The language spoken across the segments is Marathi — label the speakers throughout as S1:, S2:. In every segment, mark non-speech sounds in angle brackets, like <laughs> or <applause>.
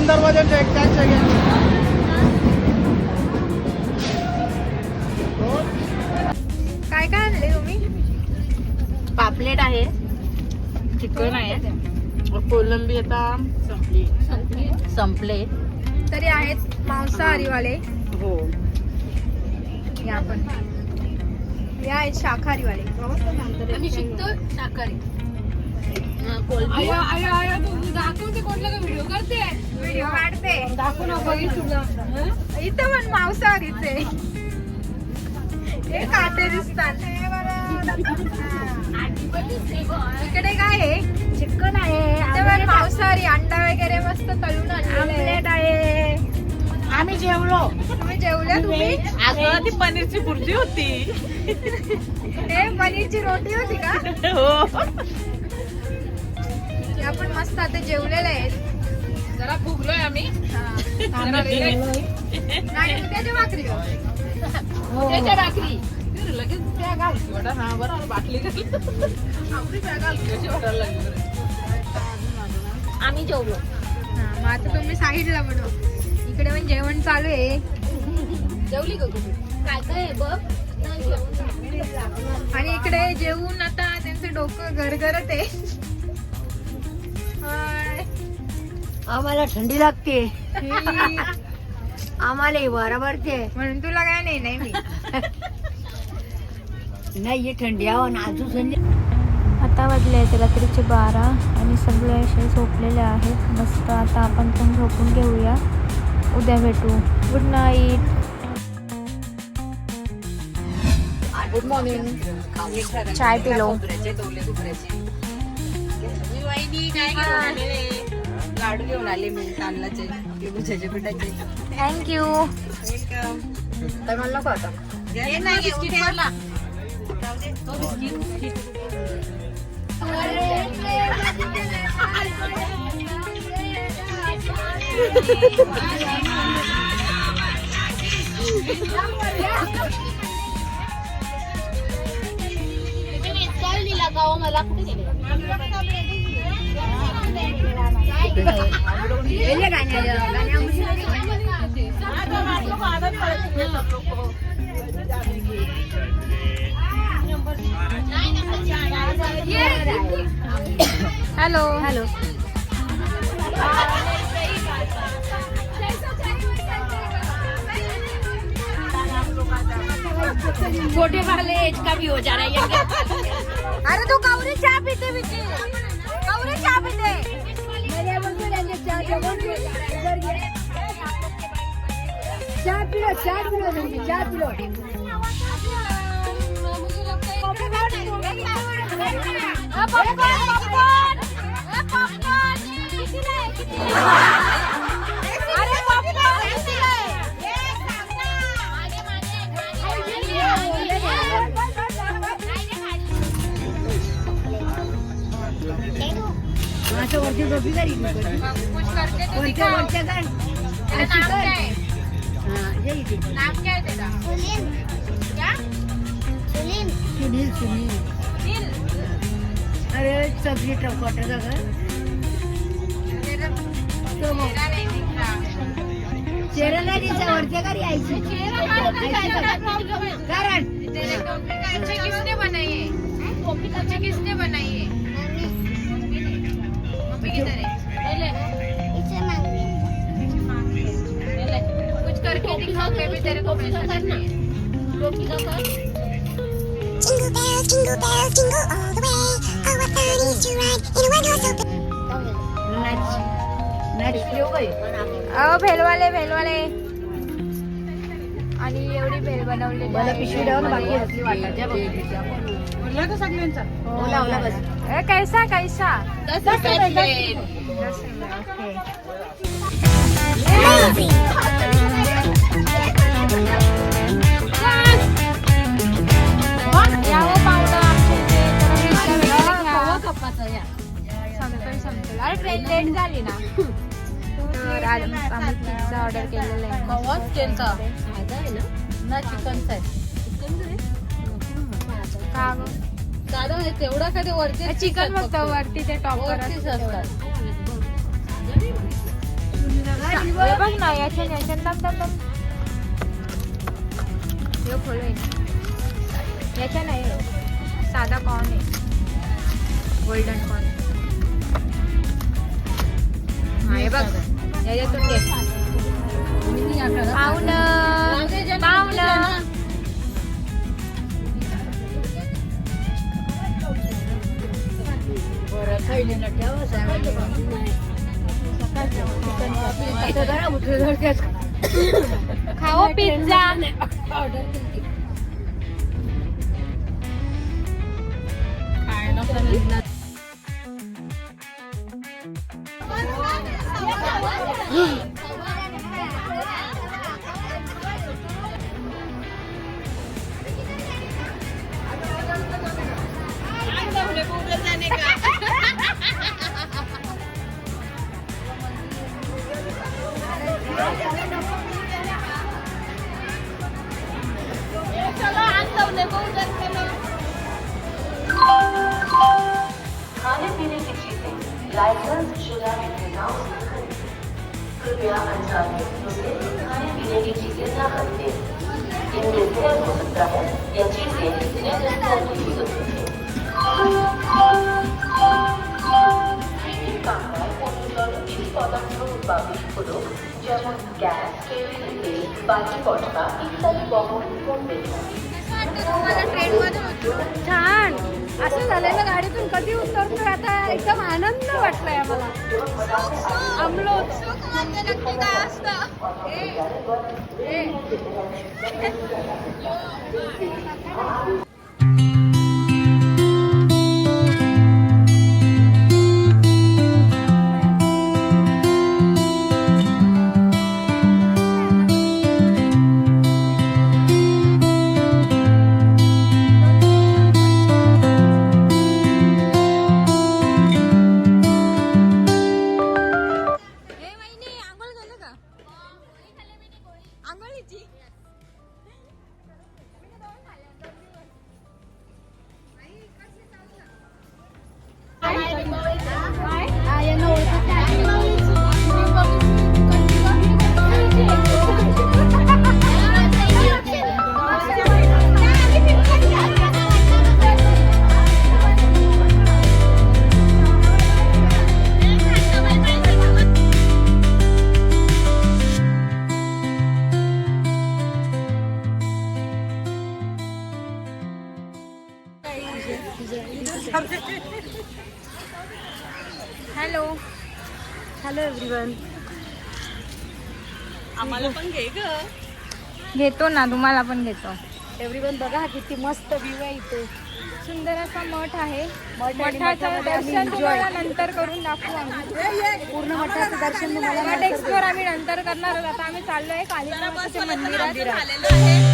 S1: दोन दरवाजांचे एक टॅक्स आहे
S2: काय काय आणले तुम्ही?
S3: पापलेट आहे. चिकन आहे. कोलंबी आता. संपली. संपले
S2: तरी आहेत मांसाहारीवाले.
S3: हो.
S2: या पण. या आहेत शाकाहारीवाले.
S3: शिकतो शाकाहारी. कोलंबी.
S2: व्हिडिओ काढते. इथं. पण मांसाहारीचे हे काटे दिसतात. इकडे काय आहे?
S3: चिकन आहे
S2: इथं पण मांसाहारी अंडा वगैरे मस्त तळून
S3: आमलेट आहे. आम्ही जेवलो.
S2: तुम्ही जेवल्या तुम्ही?
S3: अगं ती पनीरची भुर्जी होती.
S2: हे पनीरची रोटी होती का?
S3: हो.
S2: पण मस्त आता जेवलेले आहेत.
S3: जरा फुगलोय आम्ही.
S2: नाही. उद्याच्या भाकरी हो.
S3: त्याच्या भाकरी. लगेच त्या वाटा. हा बरं बाटली आपली वाटायला लागली बरं. आम्ही जेवलो.
S2: हा, मग आता तुम्ही साईडला बनव इकडे पण जेवण चालू आहे.
S3: जेवली का तुम्ही? काय काय आहे बघ.
S2: आणि इकडे जेवून आता त्यांचं डोकं गरगरत आहे.
S4: आम्हाला थंडी लागते. <laughs> आम्हाला बरोबरते
S2: म्हणून तुला काय नाही नाही मी. <laughs>
S4: नाही हे थंडी आवा ना अजून थंडी.
S5: आता वाजले आहेत रात्रीचे बारा आणि सगळे असे झोपलेले आहेत. मस्त आता आपण पण झोपून घेऊया. उद्या भेटू. गुड नाईट
S3: गुड मॉर्निंग
S5: चाय पिलो.
S3: मी काय घेऊन लाडू घेऊन आले मी तांदळाचे भुजाचे पिठाचे
S5: थँक्यू
S3: तर मला नको आता हे? नाही बिस्किट मला तो बिस्किट मला कुठे
S2: हॅलो
S5: हॅलो
S3: छोटे वाले एज का भी हो जा रहा है
S2: अरे तू गौरी चहा पीते पिते चहा
S4: पिलो चहा पिलो चहा पिलो असं वरती झोपी करी
S2: कुछ करके तो
S4: वरच्या
S2: दिखाओ
S4: वरच्या कर।
S2: तेरा
S4: अशी
S2: नाम
S4: कर।
S2: क्या है?
S4: हा, ये इथे.
S2: नाम क्या है तेरा? क्या?
S4: सुनील। सुनील
S2: नील
S4: अरे सब्जी टमाटर का घर।
S2: तेरा
S4: तो मग
S2: तेरा नहीं दिख रहा।
S4: चेहऱ्याला दिसा वरच्या घरी यायची कारण।
S2: तेरे कॉपी का अच्छे किसने बनाई है? अच्छे किसने बनाई है? मम्मी ने। मम्मी किधर है? कुछ करके दिखाओ मैं भी तेरे को पैसा करनी है
S6: Jingle bells, jingle bells, jingle all the way. Oh, what fun it is to ride in a one-horse open.
S2: अहो भेलवाले भेलवाले. आणि एवढी भेल
S3: का
S4: बस.
S2: ए, कैसा कैसा?
S3: दस रुपये,
S2: ओके. संपेल अरे ट्रेन लेट झाली ना. तर आज आम्ही पिझ्झा ऑर्डर केलेला आहे.
S3: मवाच त्यांचा ना. चिकनचा आहे
S2: का गं?
S3: तेवढा काय वरती
S2: चिकन फक्त वरती ते टॉपर
S3: असतात.
S2: बघ ना दम दम दम. हे खोल याच्या नाही साधा कॉर्न आहे. गोल्डन कॉर्न बघ. याच्यातून घे पाहुणं. पाहुणं. खाओ पिझ्झा.
S1: 그와 관찰이 요새 북한의 미래를 지켜나가는데 이는 새로운 모습과는 연출된 진행을 하는 이유도 যেমন গ্যাস কেউ বাকি বটকা ইত্যাদি বহন করবে না
S2: छान. असं झालंय ना गाडीतून कधी उतरतो आता एकदम आनंद वाटलाय आम्हाला. आमलो नक्की काय असतं हॅलो.
S4: Hello everyone.
S3: आम्हाला पण घे ग.
S2: घेतो ना तुम्हाला पण घेतो.
S4: एव्हरीवन बघा किती मस्त व्ह्यू आहे इथे.
S2: सुंदर असा मठ आहे.
S4: मठ आणि
S2: मठाचं
S4: मठामध्ये आम्ही
S2: दर्शन
S4: enjoy.
S2: तुम्हाला नंतर करून दाखवू आम्ही.
S4: पूर्ण मठाचं दर्शन तुम्हाला
S2: मठ
S4: नंतर
S2: एक्सप्लोर आम्ही नंतर करणार आहोत. आता आम्ही चाललोय कालिकामातेच्या मंदिरात.
S3: झालेलं आहे.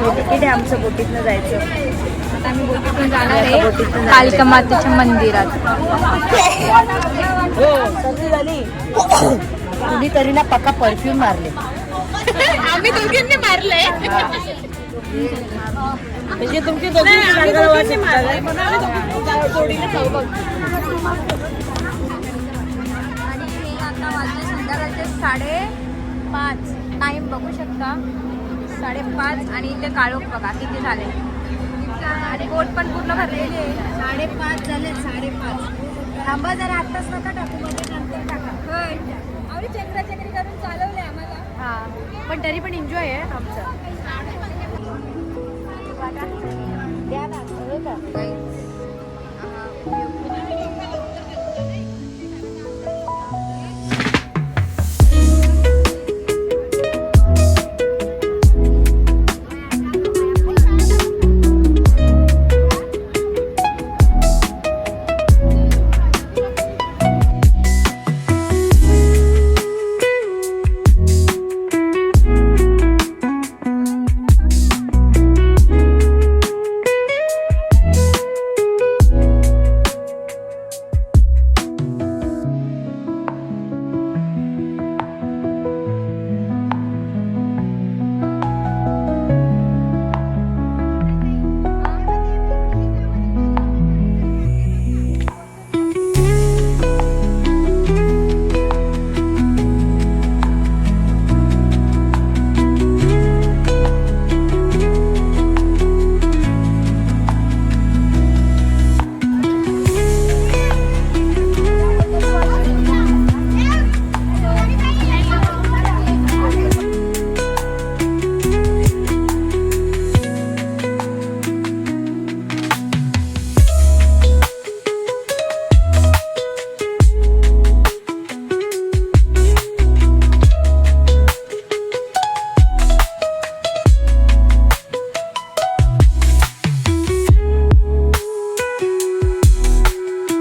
S2: हे तिकीट
S4: आहे आमचं बोटीतनं जायचं.
S2: आता आम्ही बोटीतून जाणार आहे. कालिका मातेच्या मंदिरात.
S4: हो. सर्दी झाली तुम्ही तरी ना पक्का परफ्यूम मारले.
S3: आम्ही दोघींनी मारले
S4: म्हणजे तुमची
S3: आम्ही दोघींनी मारले म्हणून आम्ही दोघी जोडीने जाऊ बघ.
S2: आणि हे आता वाजले संध्याकाळचे साडेपाच. टाइम बघू शकता. साडेपाच आणि इथे काळोख बघा किती झाले? आणि बोट पण पूर्ण भरलेली आहे.
S4: साडेपाच झाले साडेपाच. थांबा जरा आत्ताच नका टाकू मध्ये नंतर टाका.
S2: होय. चक्रा चक्री करून चालवले आम्हाला.
S4: हा पण तरी पण एन्जॉय आहे आमचं. द्या ना?